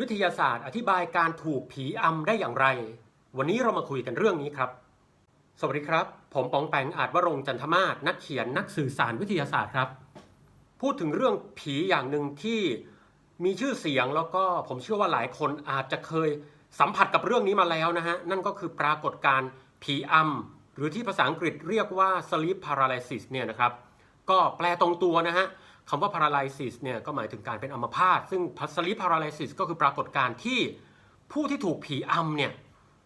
วิทยาศาสตร์อธิบายการถูกผีอำได้อย่างไร วันนี้เรามาคุยกันเรื่องนี้ครับ สวัสดีครับ ผมปองแปงอาจวรงจันทมาศนักเขียนนักสื่อสารวิทยาศาสตร์ครับ พูดถึงเรื่องผีอย่างหนึ่งที่มีชื่อเสียงแล้วก็ผมเชื่อว่าหลายคนอาจจะเคยสัมผัสกับเรื่องนี้มาแล้วนะฮะ นั่นก็คือปรากฏการณ์ผีอำหรือที่ภาษาอังกฤษเรียกว่า sleep paralysis เนี่ยนะครับ ก็แปลตรงตัวนะฮะ คำว่า paralysis เนี่ยก็หมายถึงการเป็นอัมพาตซึ่ง sleep paralysis ก็คือปรากฏการณ์ที่ผู้ที่ถูกผีอำเนี่ย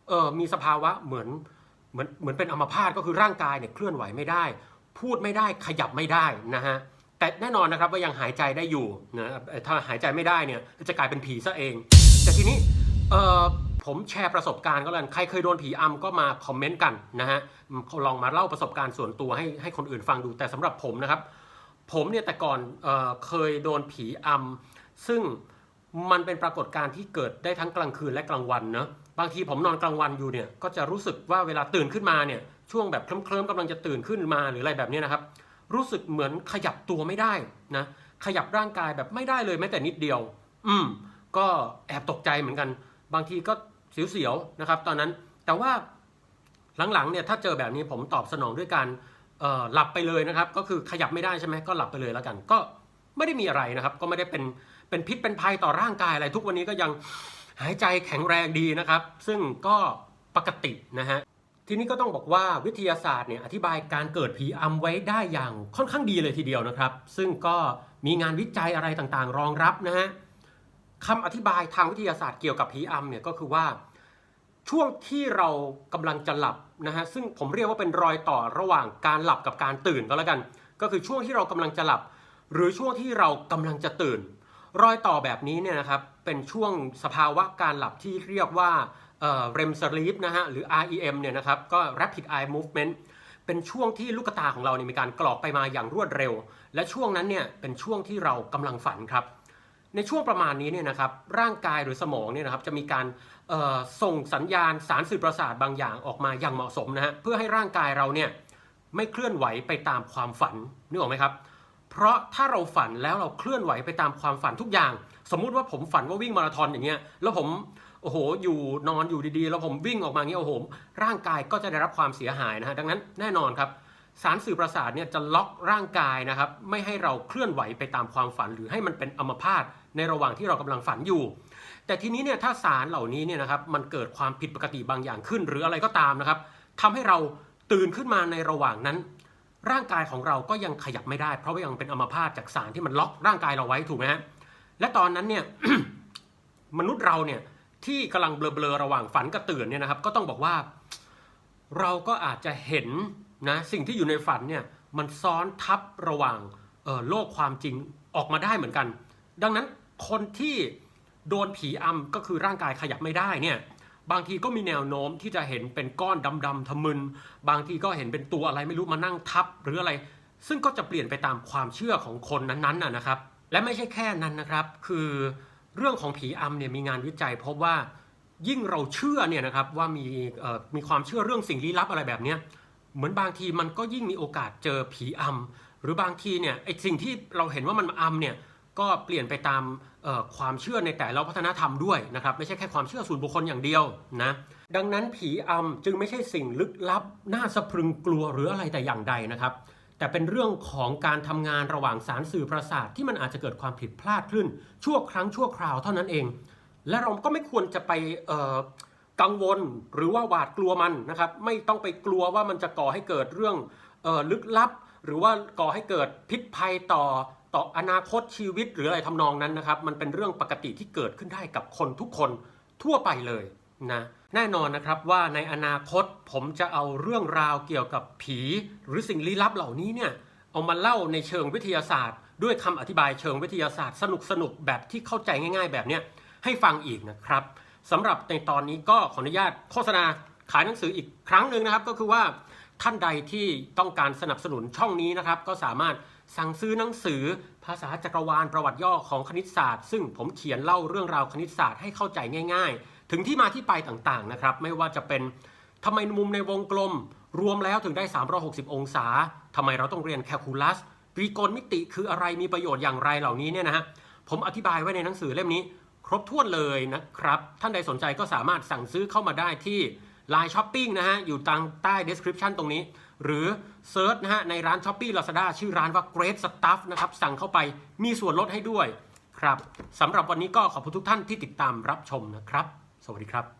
เออมีสภาวะเหมือนเหมือนเหมือนเป็นอัมพาตก็คือร่างกายเนี่ยเคลื่อนไหวไม่ได้ พูดไม่ได้ขยับไม่ได้นะฮะแต่แน่นอนนะครับว่ายังหายใจได้อยู่นะถ้าหายใจไม่ได้เนี่ยจะกลายเป็นผีซะเอง แต่ทีนี้เออผมแชร์ประสบการณ์ก็แล้วใครเคยโดนผีอำก็มาคอมเมนต์กันนะฮะลองมาเล่าประสบการณ์ส่วนตัวให้ให้คนอื่นฟังดูแต่สำหรับผมนะครับ ผมเนี่ยแต่ก่อนเอเคยโดนผีอำซึ่งมันเป็นปรากฏการณ์ที่เกิดได้ทั้งกลางคืนและกลางวันเนอะบางทีผมนอนกลางวันอยู่เนี่ยก็จะรู้สึกว่าเวลาตื่นขึ้นมาเนี่ยช่วงแบบเคลิ้มๆกำลังจะตื่นขึ้นมาหรืออะไรแบบนี้นะครับ รู้สึกเหมือนขยับตัวไม่ได้นะขยับร่างกายแบบไม่ได้เลยแม้แต่นิดเดียว อืม ก็แอบตกใจเหมือนกัน บางทีก็เสียวๆนะครับ ตอนนั้นแต่ว่าหลังๆเนี่ยถ้าเจอแบบนี้ผมตอบสนองด้วยการ หลับไปเลยนะครับ ก็คือขยับไม่ได้ใช่ไหมก็หลับไปเลยแล้วกัน ก็ไม่ได้มีอะไรนะครับ ก็ไม่ได้เป็นเป็นพิษเป็นภัยต่อร่างกายอะไร ทุกวันนี้ก็ยังหายใจแข็งแรงดีนะครับ ซึ่งก็ปกตินะฮะทีนี้ก็ต้องบอกว่าวิทยาศาสตร์เนี่ยอธิบายการเกิดผีอำไว้ได้อย่างค่อนข้างดีเลยทีเดียวนะครับ ซึ่งก็มีงานวิจัยอะไรต่างๆ รองรับนะฮะคำอธิบายทางวิทยาศาสตร์เกี่ยวกับผีอำเนี่ยก็คือว่า ช่วงที่เรากำลังจะหลับนะฮะซึ่งผมเรียกว่าเป็นรอยต่อระหว่างการหลับกับการตื่นก็แล้วกัน ก็คือช่วงที่เรากำลังจะหลับ หรือช่วงที่เรากำลังจะตื่น รอยต่อแบบนี้เนี่ยนะครับเป็นช่วงสภาวะการหลับที่เรียกว่าเอ่อ REM sleep นะฮะหรือ REM เนี่ยนะครับก็ rapid eye movement เป็นช่วงที่ลูกตาของเราเนี่ยมีการกรอกไปมาอย่างรวดเร็ว และช่วงนั้นเนี่ยเป็นช่วงที่เรากำลังฝันครับ ในช่วงประมาณนี้เนี่ยนะครับร่างกายหรือสมองเนี่ยนะครับจะมีการส่งสัญญาณสารสื่อประสาทบางอย่างออกมาอย่างเหมาะสมนะฮะเพื่อให้ร่างกายเราเนี่ยไม่เคลื่อนไหวไปตามความฝันนึกออกไหมครับ เพราะถ้าเราฝันแล้วเราเคลื่อนไหวไปตามความฝันทุกอย่าง สมมุติว่าผมฝันว่าวิ่งมาราธอนอย่างเงี้ยแล้วผมโอ้โหอยู่นอนอยู่ดีๆ แล้วผมวิ่งออกมาเงี้ยโอ้โหร่างกายก็จะได้รับความเสียหายนะฮะดังนั้นแน่นอนครับ สารสื่อประสาทเนี่ยจะล็อกร่างกายนะครับไม่ให้เราเคลื่อนไหวไปตามความฝัน หรือให้มันเป็นอัมพาตในระหว่างที่เรากำลังฝันอยู่ แต่ทีนี้เนี่ยถ้าสารเหล่านี้เนี่ยนะครับมันเกิดความผิดปกติบางอย่างขึ้น หรืออะไรก็ตามนะครับทำให้เราตื่นขึ้นมาในระหว่างนั้น ร่างกายของเราก็ยังขยับไม่ได้ เพราะว่ายังเป็นอัมพาตจากสารที่มันล็อกร่างกายเราไว้ถูกไหมฮะและตอนนั้นเนี่ยมนุษย์เราเนี่ยที่กำลังเบลอๆระหว่างฝันกับตื่นเนี่ยนะครับ ก็ต้องบอกว่า เราก็อาจจะเห็น นะสิ่งที่อยู่ในฝันเนี่ยมันซ้อนทับระหว่างโลกความจริงออกมาได้เหมือนกัน ดังนั้นคนที่โดนผีอำก็คือร่างกายขยับไม่ได้เนี่ยบางทีก็มีแนวโน้มที่จะเห็นเป็นก้อนดำๆทะมึน บางทีก็เห็นเป็นตัวอะไรไม่รู้มานั่งทับหรืออะไร ซึ่งก็จะเปลี่ยนไปตามความเชื่อของคนนั้นๆนะนะครับ และไม่ใช่แค่นั้นนะครับ คือเรื่องของผีอำเนี่ยมีงานวิจัยพบว่ายิ่งเราเชื่อเนี่ยนะครับว่ามีมีความเชื่อเรื่องสิ่งลี้ลับอะไรแบบเนี้ย เหมือนบางทีมันก็ยิ่งมีโอกาสเจอผีอำหรือบางทีเนี่ยไอสิ่งที่เราเห็นว่ามันอำเนี่ยก็เปลี่ยนไปตามความเชื่อในแต่ละวัฒนธรรมด้วยนะครับไม่ใช่แค่ความเชื่อส่วนบุคคลอย่างเดียวนะดังนั้นผีอำจึงไม่ใช่สิ่งลึกลับ น่าสะพรึงกลัวหรืออะไรแต่อย่างใดนะครับ แต่เป็นเรื่องของการทำงานระหว่างสารสื่อประสาทที่มันอาจจะเกิดความผิดพลาดขึ้น ชั่วครั้งชั่วคราวเท่านั้นเอง และเราก็ไม่ควรจะไปเอ่อ กังวลหรือว่าหวาดกลัวมันนะครับไม่ต้องไปกลัวว่ามันจะก่อให้เกิดเรื่องออลึกลับ หรือว่าก่อให้เกิดพิษภัยต่อต่ออนาคตชีวิตหรืออะไรทำนองนั้นนะครับ มันเป็นเรื่องปกติที่เกิดขึ้นได้กับคนทุกคนทั่วไปเลยนะแน่นอนนะครับว่าในอนาคตผมจะเอาเรื่องราวเกี่ยวกับผี หรือสิ่งลี้ลับเหล่านี้เนี่ยเอามาเล่าในเชิงวิทยาศาสตร์ ด้วยคำอธิบายเชิงวิทยาศาสตร์ สนุกสนุกแบบที่เข้าใจง่าย ๆ แบบเนี้ยให้ฟังอีกนะครับ สำหรับในตอนนี้ก็ขออนุญาตโฆษณาขายหนังสืออีกครั้งหนึ่งนะครับ ก็คือว่าท่านใดที่ต้องการสนับสนุนช่องนี้นะครับ ก็สามารถสั่งซื้อหนังสือภาษาจักรวาลประวัติย่อของคณิตศาสตร์ ซึ่งผมเขียนเล่าเรื่องราวคณิตศาสตร์ให้เข้าใจง่าย ๆ ถึงที่มาที่ไปต่างๆนะครับ ไม่ว่าจะเป็นทำไมมุมในวงกลม รวมแล้วถึงได้ 360 องศาทำไมเราต้องเรียนแคลคูลัสตรีโกณมิติคืออะไรมีประโยชน์อย่างไรเหล่านี้เนี่ยนะฮะผมอธิบายไว้ในหนังสือเล่มนี้ ครบถ้วนเลยนะครับ ท่านใดสนใจก็สามารถสั่งซื้อเข้ามาได้ที่ Line Shopping นะฮะ อยู่ทางใต้ description ตรงนี้ หรือเซิร์ชนะฮะ ในร้าน Shopee Lazada ชื่อร้านว่า Great Stuff นะครับ สั่งเข้าไปมีส่วนลดให้ด้วย ครับสำหรับวันนี้ก็ขอบคุณทุกท่านที่ติดตามรับชมนะครับ สวัสดีครับ